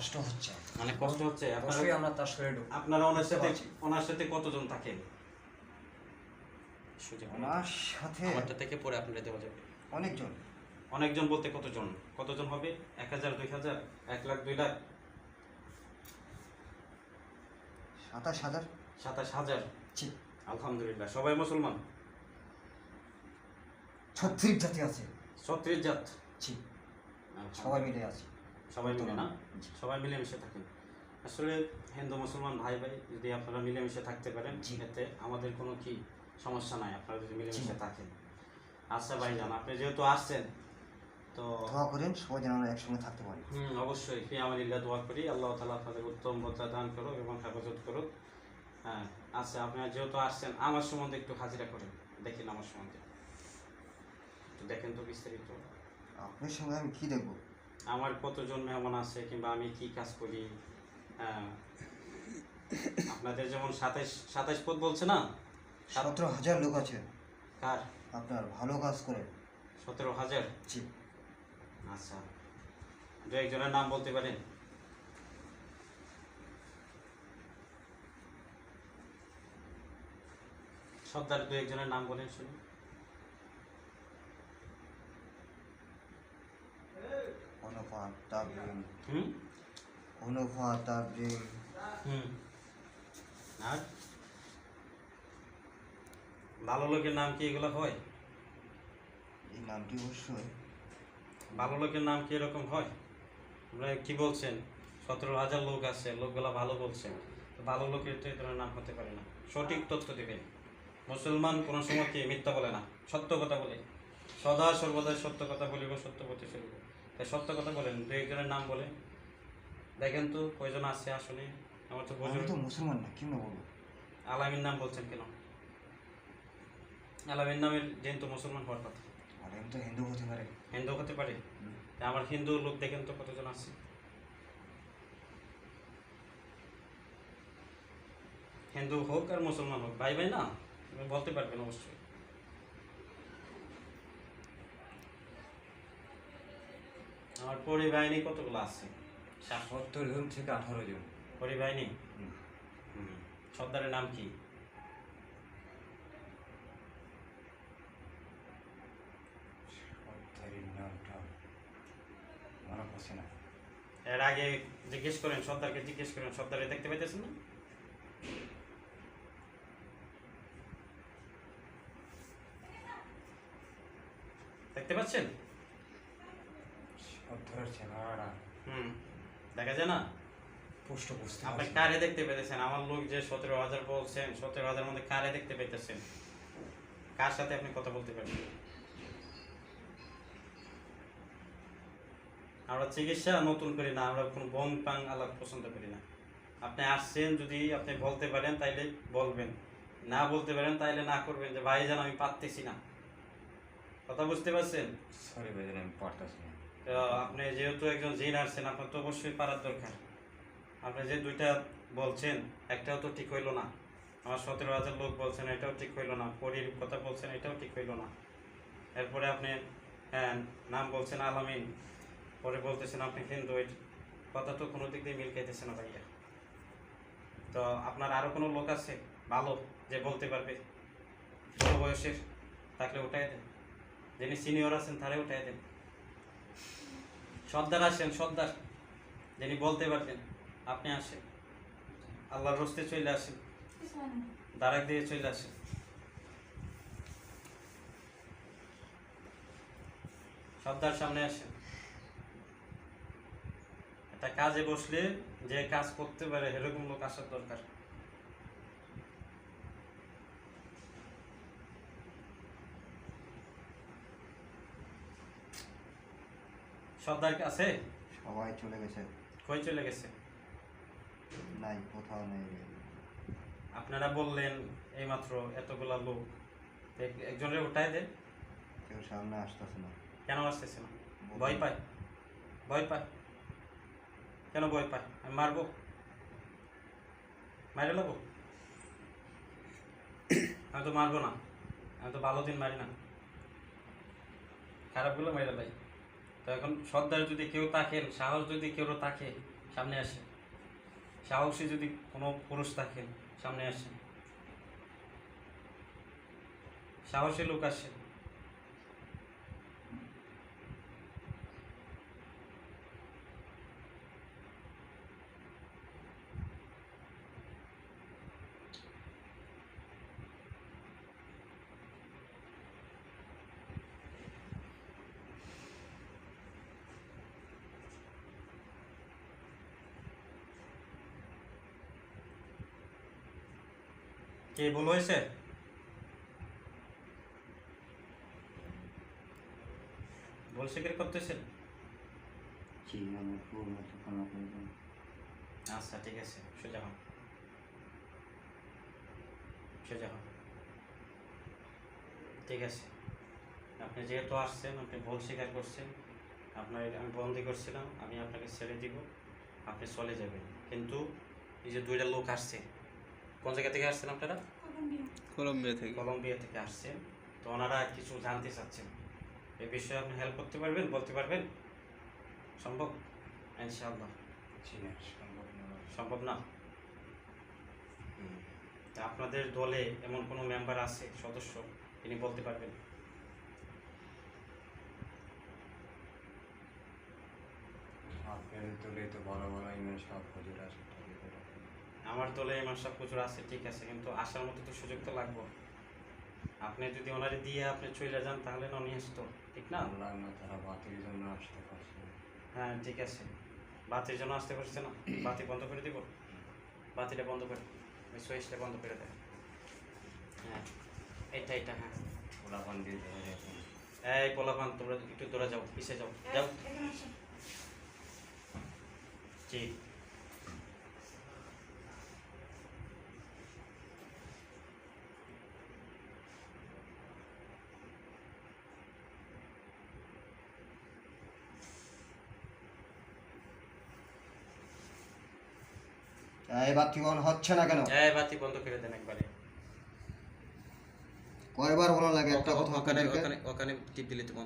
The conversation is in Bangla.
কষ্ট হচ্ছে। মানে কষ্ট হচ্ছে। আপনারা অবশ্যই আমরা তার শরীরে ঢুকবো। আপনারা ওনার সাথে ওনার সাথে কতজন থাকেন? ওনার সাথে আমারটা থেকে পরে আপনারা দেওয়া যাবে। অনেকজন। অনেকজন বলতে কতজন? কতজন হবে? এক হাজার দুই হাজার? এক লাখ দুই লাখ? সাতাশ হাজার। সাতাশ হাজার? জি। আলহামদুলিল্লাহ সবাই মুসলমান? ছত্রিশ জাতি আছে। ছত্রিশ জাত? জি। আচ্ছা। সবাই মিলে আছে। সবাই মিলে না। সবাই মিলেমিশে থাকেন। আসলে হিন্দু মুসলমান ভাই ভাই যদি আপনারা মিলেমিশে থাকতে পারেন। এতে আমাদের কোনো কি সমস্যা নাই। আপনারা যদি মিলেমিশে থাকেন। আচ্ছা ভাই ভাইজান আপনি যেহেতু আসছেন তো দোয়া করেন সবাই যেন আমরা একসঙ্গে থাকতে পারি। হুম অবশ্যই। ফি আমাদিল্লাহ দোয়া করি। আল্লাহ তালা আপনাদের উত্তম বদলা দান করুক এবং হেফাজত করুক। হ্যাঁ আচ্ছা আপনারা যেহেতু আসছেন আমার সম্বন্ধে একটু হাজিরা করেন। দেখেন আমার সম্বন্ধে। দেখেন তো বিস্তারিত। আপনার সঙ্গে আমি কি দেখব? আমার কতজন মেহমান আছে কিংবা আমি কি কাজ করি? হ্যাঁ। আপনাদের যেমন সাতাইশ সাতাইশ পদ বলছে না? সতেরো হাজার লোক আছে। কার? আপনার ভালো কাজ করে। সতেরো হাজার? জি। আচ্ছা। দু একজনের নাম বলতে পারেন। সর্দার দু একজনের নাম বলেন শুনি হুম হুম আর? ভালো লোকের নাম কি এগুলো হয়? এই নামটি অবশ্যই। ভালো লোকের নাম কি এরকম হয়? আপনারা কি বলছেন? সতেরো হাজার লোক আছে লোকগুলা ভালো বলছেন। তো ভালো লোকের তো ধরনের নাম হতে পারে না। সঠিক তথ্য দেবেন। মুসলমান কোনো সময় কি মিথ্যা বলে না? সত্য কথা বলে। সদা সর্বদা সত্য কথা বলিব সত্য পথে চলিব। তাই সত্য কথা বলেন দু একজনের নাম বলে। দেখেন তো কয়জন আছে আসলে আমার তো আমি তো মুসলমান না কি বলব? আলামিন নাম বলছেন কেন? আলামিন নামের যেহেতু মুসলমান হওয়ার কথা। আমি তো হিন্দু হতে পারে। হিন্দু হতে পারে? আমার হিন্দু লোক দেখেন তো কতজন আছে? হিন্দু হোক আর মুসলমান হোক ভাই ভাই না বলতে পারবেন অবশ্যই। আমার পরিবাহিনী কতগুলো আছে? সত্তর জন থেকে আঠারো জন। পরিবাহিনী। সর্দারের নাম কি? এর আগে জিজ্ঞেস করেন সর্দারকে জিজ্ঞেস করেন সর্দারে দেখতে পাইতেছেন না? দেখতে পাচ্ছেন? চেহারাটা হুম দেখা যায় না? পুষ্ট বুঝতে আপনি কারে দেখতে পেতেছেন? আমার লোক যে সতেরো হাজার বলছেন সতেরো হাজার মধ্যে কারে দেখতে পেতেছেন? কার সাথে আপনি কথা বলতে পারেন? আমরা চিকিৎসা নতুন করি না আমরা কোনো বন পাং আলাপ পছন্দ করি না। আপনি আসছেন যদি আপনি বলতে পারেন তাইলে বলবেন। না বলতে পারেন তাইলে না করবেন যে ভাই জান আমি পারতেছি না। কথা বুঝতে পারছেন? সরি ভাইজান আমি পারতেছি না। তো আপনি যেহেতু একজন জিন আসছেন আপনার তো অবশ্যই পারার দরকার। আপনি যে দুইটা বলছেন, একটাও তো ঠিক হইল না। আমার সতেরো হাজার লোক বলছেন, এটাও ঠিক হইল না। পরির কথা বলছেন, এটাও ঠিক হইল না। এরপরে আপনি হ্যাঁ নাম বলছেন আলামিন, পরে বলতেছেন আপনি হিন্দু কথা তো কোনো দিক দিয়ে মিল খাইতেছে না ভাইয়া। তো আপনার আরও কোনো লোক আছে ভালো যে বলতে পারবে? বড় বয়সের থাকলে উঠাই দেন। যিনি সিনিয়র আছেন, তারে উঠাই দেন। সর্দার আসেন সর্দার যিনি বলতে পারতেন, আপনি আসেন। আল্লাহর রস্তে চলে আসেন। দাঁড়াক দিয়ে চলে আসেন। সর্দার সামনে আসেন। একটা কাজে বসলে যে কাজ করতে পারে এরকম লোক আসার দরকার। সর্দার আছে? সবাই চলে গেছে। কই চলে গেছে? নাই কোথাও নেই। আপনারা বললেন এইমাত্র এতগুলা লোক। এক- একজনের উঠাই দেন। কেউ সামনে আসতেছে না। কেন আসতেছে না? ভয় পায়। ভয় পায়। কেন ভয় পায়? আমি মারবো? মারে নেব আমি তো মারবো না। আমি তো ভালো দিন মারি না। খারাপগুলো মেরে লাই। তো এখন সর্দার যদি কেউ থাকেন, সাহস যদি কেউ থাকে, সামনে আসে সাহসী যদি কোনো পুরুষ থাকেন, সামনে আসে সাহসী লোক আসেন। কে ভুল হয়েছে? ভুল স্বীকার করতেছেন? আচ্ছা ঠিক আছে সোজা হন। সোজা হন। ঠিক আছে। আপনি যেহেতু আসছেন আপনি ভুল স্বীকার করছেন আপনার আমি বন্দি করছিলাম আমি আপনাকে ছেড়ে দিব আপনি চলে যাবেন। কিন্তু এই যে দুইটা লোক আসছে কোন জায়গা থেকে আসছেন আপনারা? কলম্বিয়া। থেকে। কলম্বিয়া থেকে আসছেন। তো ওনারা কিছু জানতে চাচ্ছেন। এই বিষয়ে আপনি হেল্প করতে পারবেন বলতে পারবেন? সম্ভব? ইনশাআল্লাহ। সম্ভব না। তা আপনাদের দলে এমন কোনো মেম্বার আছে সদস্য? তিনি বলতে পারবেন। আপনাদের দলে তো বড় বড় ইমেল সব হুজুর আছে। আমার দলে এমন সব প্রচুর আছে ঠিক আছে কিন্তু আসার মতো তো সুযোগ তো লাগবো। আপনি যদি ওনারে দিয়ে আপনি চলে যান তাহলে না নিয়ে আসতো ঠিক না? আল্লাহ না তারা বাতির জন্য আসতে পারছে হ্যাঁ ঠিক আছে। বাতির জন্য আসতে পারছে না? বাতি বন্ধ করে দিব? বাতিটা বন্ধ করে ওই সুইচটা বন্ধ করে দেয় হ্যাঁ এটা এটা হ্যাঁ। পোলাপান দিয়ে এই পোলাপান তোমরা একটু দূরে যাও পিছিয়ে যাও যাও। জি। এই বাতি অন হচ্ছে না কেন? এই বাতি বন্ধ করে দেন একবারে। কয়বার বলা লাগে একটা কথা ওখানে ওখানে ওখানে টিপ দিলে তো বন্ধ